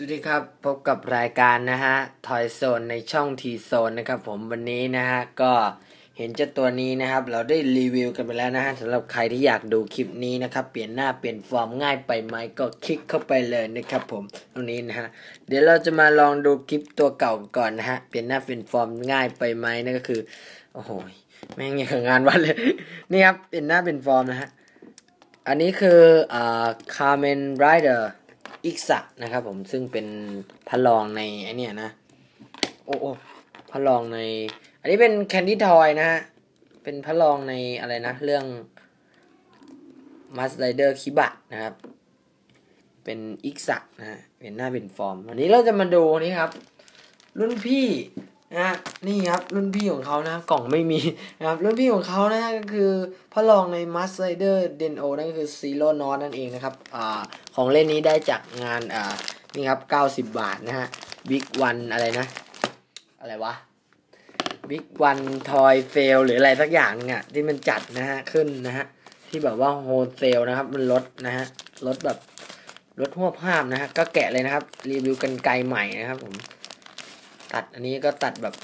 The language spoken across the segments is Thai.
สวัสดีครับ พบกับรายการนะฮะทอยโซนในช่องทีโซนนะครับผมวันนี้นะฮะก็เห็นเจ้าตัวนี้นะครับ เราได้รีวิวกันไปแล้วนะฮะสำหรับใครที่อยากดูคลิปนี้นะครับ เปลี่ยนหน้าเปลี่ยนฟอร์มง่ายไปไหมก็คลิกเข้าไปเลยนะครับผมตรงนี้นะฮะเดี๋ยวเราจะมาลองดูคลิปตัวเก่าก่อนนะฮะเปลี่ยนหน้าเปลี่ยนฟอร์มง่ายไปไหมนั่นก็คือโอ้โหแม่งย่างงานวัดเลยนี่ครับเปลี่ยนหน้าเปลี่ยนฟอร์มนะฮะอันนี้คืออ่าคาร์เมนไรเดอร์ อิกซะนะครับผมซึ่งเป็นพระรองในไอเนี้ยนะ โอ้โอพระรองใน อันนี้เป็นแคนดี้ทอยนะฮะ เป็นพระรองในอะไรนะ เรื่องมัสไลเดอร์คิบะนะครับ เป็นอิกซะนะฮะเป็นหน้าเป็นฟอร์ม วันนี้เราจะมาดูนี่ครับ รุ่นพี่ นะนี่ครับรุ่นพี่ของเขานะกล่องไม่มีนะครับรุ่นพี่ของเขานะก็คือพระรองใน m a s t Rider d e n o นั่นก็คือ Zero n o t นั่นเองนะครับอ่าของเล่นนี้ได้จากงานอ่านี่ครับ90 บาทนะฮะ Big One อะไรนะ อะไรวะ Big One Toy Fail หรืออะไรสักอย่างเนี่ยที่มันจัดนะฮะขึ้นนะฮะที่แบบว่าโฮเซลนะครับ มันลดนะฮะลดแบบลดหัวภาพนะฮะก็แกะเลยนะครับ รีวิวกันไกลใหม่นะครับผม ตัดอันนี้ก็ตัดแบบ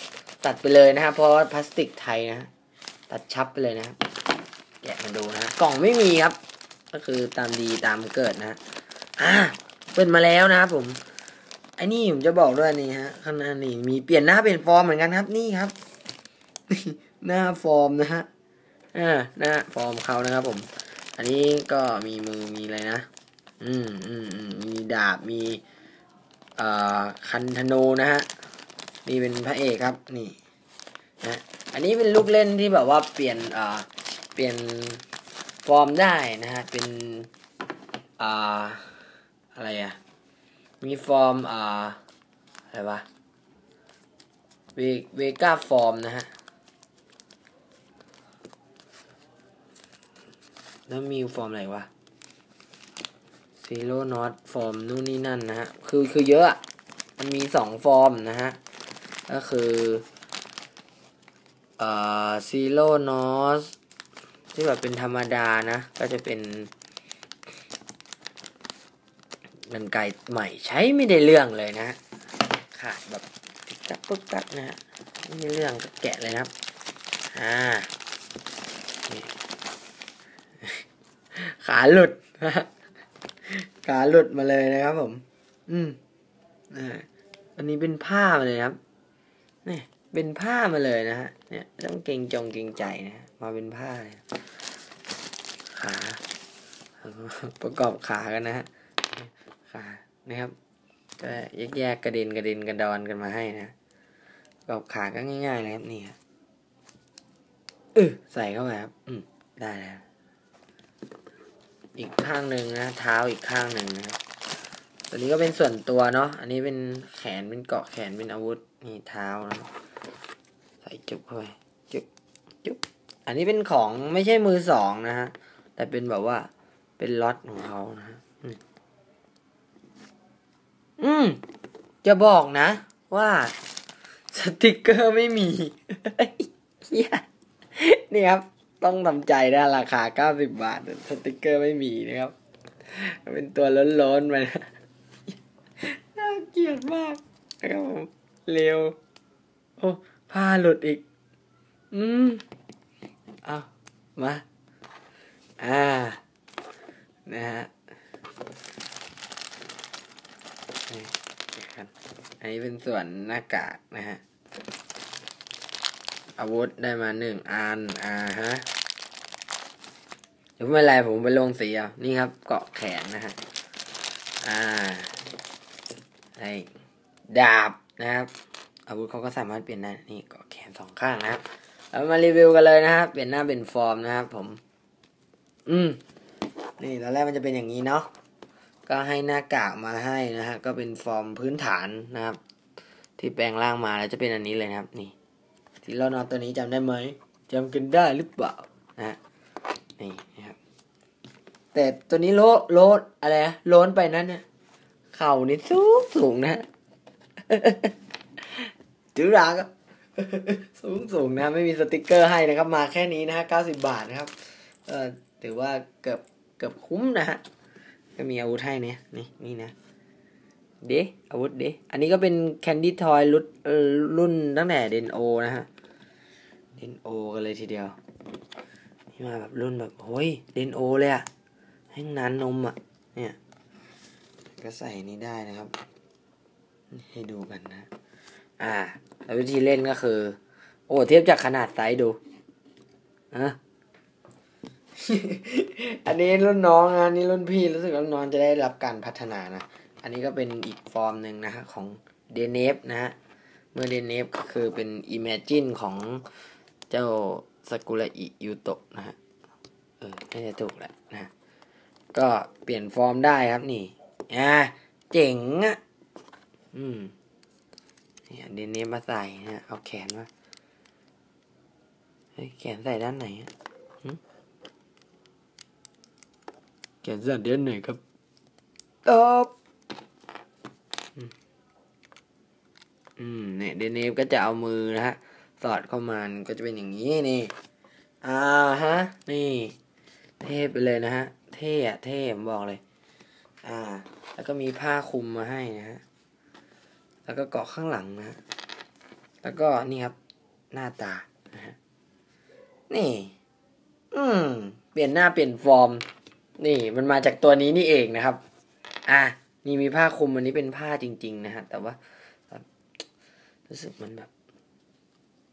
ตัดไปเลยนะครับ เพราะว่าพลาสติกไทยนะตัดชับไปเลยนะครับแกะมาดูนะกล่องไม่มีครับ ก็คือตามดีตามเกิดนะอ่าเปิดมาแล้วนะครับผมไอ้นี่ผมจะบอกด้วยนี่ฮะข้างหน้านี่มีเปลี่ยนหน้าเปลี่ยนฟอร์มเหมือนกันครับนี่ครับ หน้าฟอร์มนะฮะอ่าหน้าฟอร์มเขานะครับผม อันนี้ก็มีมือมีอะไรนะ อืมอืมอืมมีดาบมีเอ่อคันธนูนะฮะ นี่เป็นพระเอกครับนี่นะอันนี้เป็นลูกเล่นที่แบบว่าเปลี่ยนเอ่อเปลี่ยนฟอร์มได้นะฮะเป็นอ่าอะไรอะมีฟอร์มอ่าอะไรวะเวเวก้าฟอร์มนะฮะแล้วมีฟอร์มอะไรวะซีโร่นอตฟอร์มนู่นนี่นั่นนะฮะคือคือเยอะอะมันมีสองฟอร์มนะฮะ ก็คือเอ่อซีโร่นอสที่แบบเป็นธรรมดานะ ก็จะเป็นกันไกใหม่ใช้ไม่ได้เรื่องเลยนะขาดแบบตักปุ๊กตักนะฮะไม่ได้เรื่องก็แกะเลยนะครับอ่าขาหลุดขาหลุดมาเลยนะครับผม อืมอ่าอันนี้เป็นผ้ามาเลยครับ นี่เป็นผ้ามาเลยนะฮะ เนี่ยต้องเก่งจงเก่งใจนะ มาเป็นผ้าเลยขาประกอบขากันนะฮะขานะครับก็แยกแยกกระเด็นกระเด็นกระดอนกันมาให้นะประกอบขาก็ง่ายๆนะครับนี่ครับเออใส่เข้าไปครับ อืมได้แล้วอีกข้างหนึ่งนะเท้าอีกข้างหนึ่งนะครับตัวนี้ก็เป็นส่วนตัวเนาะอันนี้เป็นแขนเป็นเกาะแขนเป็นอาวุธ นี่เท้านะใส่จุบเข้าไปจุบจุบอันนี้เป็นของไม่ใช่มือสองนะฮะ แต่เป็นแบบว่าเป็นล็อตของเขานะฮะอืม จะบอกนะ ว่าสติกเกอร์ไม่มีเฮียนี่ครับ ต้องทำใจนะราคาเก้าสิบบาท สติกเกอร์ไม่มีนะครับ เป็นตัวล้นๆมานะน่าเกลียดมากนะครับผม เร็ว โอ้ผ้าหลุดอีก อืม เอามา อ่า นะฮะนี่ครับอันนี้เป็นส่วนหน้ากากนะฮะ อาวุธได้มาหนึ่งอัน อ่าฮะเดี๋ยวไม่เป็นไรผมไปลงสีเอานี่ครับ เกาะแขนนะฮะ อ่าไอ้ดาบ นะครับอาวุธเขาก็สามารถเปลี่ยนได้นี่กาะแขนสองข้างนะครับเรามารีวิวกันเลยนะครับเปลี่ยนหน้าเป็นฟอร์มนะครับผม อืม นี่ตอนแรกมันจะเป็นอย่างนี้เนาะก็ให้หน้ากากมาให้นะฮะก็เป็นฟอร์มพื้นฐานนะครับ ที่แปลงร่างมาแล้วจะเป็นอันนี้เลยนะครับ นี่ ที่เรานอนตัวนี้จำได้ไหมจำกันได้หรือเปล่านะนี่นะครับ แต่ตัวนี้โลโลอะไรนะโล้นไปนั้นเนี่ยเข่านี่สูงสูงนะ จื้อราก็สูงสูงนะ ไม่มีสติกเกอร์ให้นะครับ มาแค่นี้นะฮะเก้าสิบาทนะครับ เออถือว่าเกือบเกือบคุ้มนะฮะก็มีอาวุธให้เนี่ยนี่นี่นะ เดอาวุธเดอันนี้ก็เป็นแคนดี้ทอยรุ่นรุ่นตั้งแต่เดนโอนะฮะเดนโอกันเลยทีเดียว นี่มาแบบรุ่นแบบโอ้ยเดนโอเลยอะให้นานนมอะเนี่ย ก็ใส่นี้ได้นะครับ ให้ดูกันนะ อ่า แล้ววิธีเล่นก็คือ โอ้เทียบจากขนาดไซส์ดูอะอันนี้รุ่นน้องนะอันนี่รุ่นพี่รู้สึกว่ารุ่นน้องจะได้รับการพัฒนานะ อันนี้ก็เป็นอีกฟอร์มหนึ่งนะฮะของเดเนฟนะฮะ เมื่อเดเนฟก็คือเป็น Imagine ของเจ้าสกุระอิยูโตะนะฮะ เออน่าจะถูกแหละนะ ก็เปลี่ยนฟอร์มได้ครับนี่อ่าเจ๋งอะ อืมเนี่ยเดเนฟมาใส่นะเอาแขนมาเฮ้ยแขนใส่ด้านไหนอะหึแขนใส่ด้านไหนครับตอบอืมเนี่ยเดเนฟก็จะเอามือนะฮะ สอดเข้ามาก็จะเป็นอย่างนี้นี่ อ่าฮะ นี่ เท่ไปเลยนะฮะ เท่อะเท่ผมบอกเลย อ่า แล้วก็มีผ้าคลุมมาให้นะฮะ แล้วก็เกาะข้างหลังนะแล้วก็นี่ครับหน้าตานะฮะนี่ อืม เปลี่ยนหน้าเปลี่ยนฟอร์ม นี่มันมาจากตัวนี้นี่เองนะครับ อะนี่มีผ้าคลุมอันนี้เป็นผ้าจริง ๆ นะฮะแต่ว่ารู้สึกมันแบบ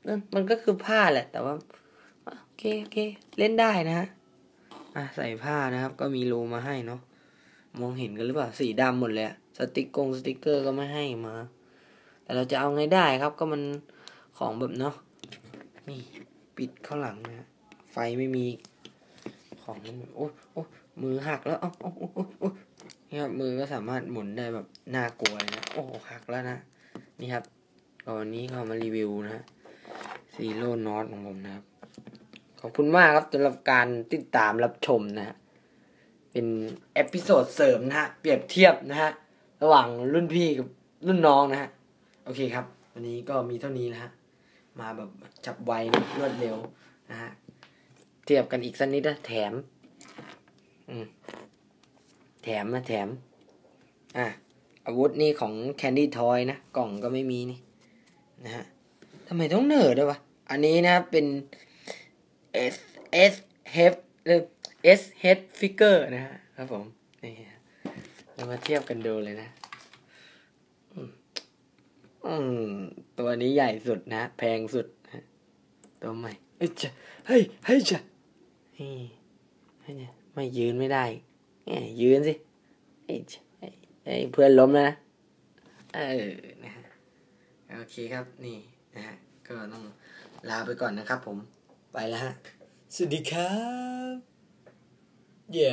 เอ้ยมันก็คือผ้าแหละ แต่ว่าโอเคโอเค เล่นได้นะฮะอะใส่ผ้านะครับ ก็มีรูมาให้เนาะมองเห็นกันหรือเปล่าสีดำหมดเลยสติกกงสติกเกอร์ก็ไม่ให้มา แต่เราจะเอาไงได้ครับก็มันของแบบเนาะนี่ปิดข้างหลังนะฮะไฟไม่มีของมันแบบโอ้โอ้มือหักแล้วอ้าโอ้โอ้โอ้โอ้นี่ครับมือก็สามารถหมุนได้แบบน่ากลัวเลยนะโอ้หักแล้วนะนี่ครับก็วันนี้เขามารีวิวนะฮะซีโร่นอตของผมนะครับขอบคุณมากครับสำหรับการติดตามรับชมนะฮะเป็นเอพิโซดเสริมนะฮะเปรียบเทียบนะฮะระหว่างรุ่นพี่กับรุ่นน้องนะฮะ โอเคครับ วันนี้ก็มีเท่านี้นะฮะ มาแบบจับไวรวดเร็วนะฮะ เทียบกันอีกสักนิดนะ แถม อืม แถมนะแถม อะ อาวุธนี่ของ Candy Toy นะ กล่องก็ไม่มีนี่ นะฮะทำไมต้องเนิร์ดด้วยวะ อันนี้นะเป็น S S H เออ S H figure นะฮะ ครับผม นี่เรามาเทียบกันดูเลยนะ อืม ตัวนี้ใหญ่สุดนะ แพงสุดนะตัวใหม่เอ้ยจะเฮ้ยเฮ้ยจะนี่เฮ้ยเนี่ยไม่ยืนไม่ได้แหมยืนสิเอ้ยจะเอ้ยเอ้ยเพื่อนล้มแล้วนะเออนะฮะโอเคครับนี่นะฮะก็ต้องลาไปก่อนนะครับผมไปแล้วฮะ สวัสดีครับเย่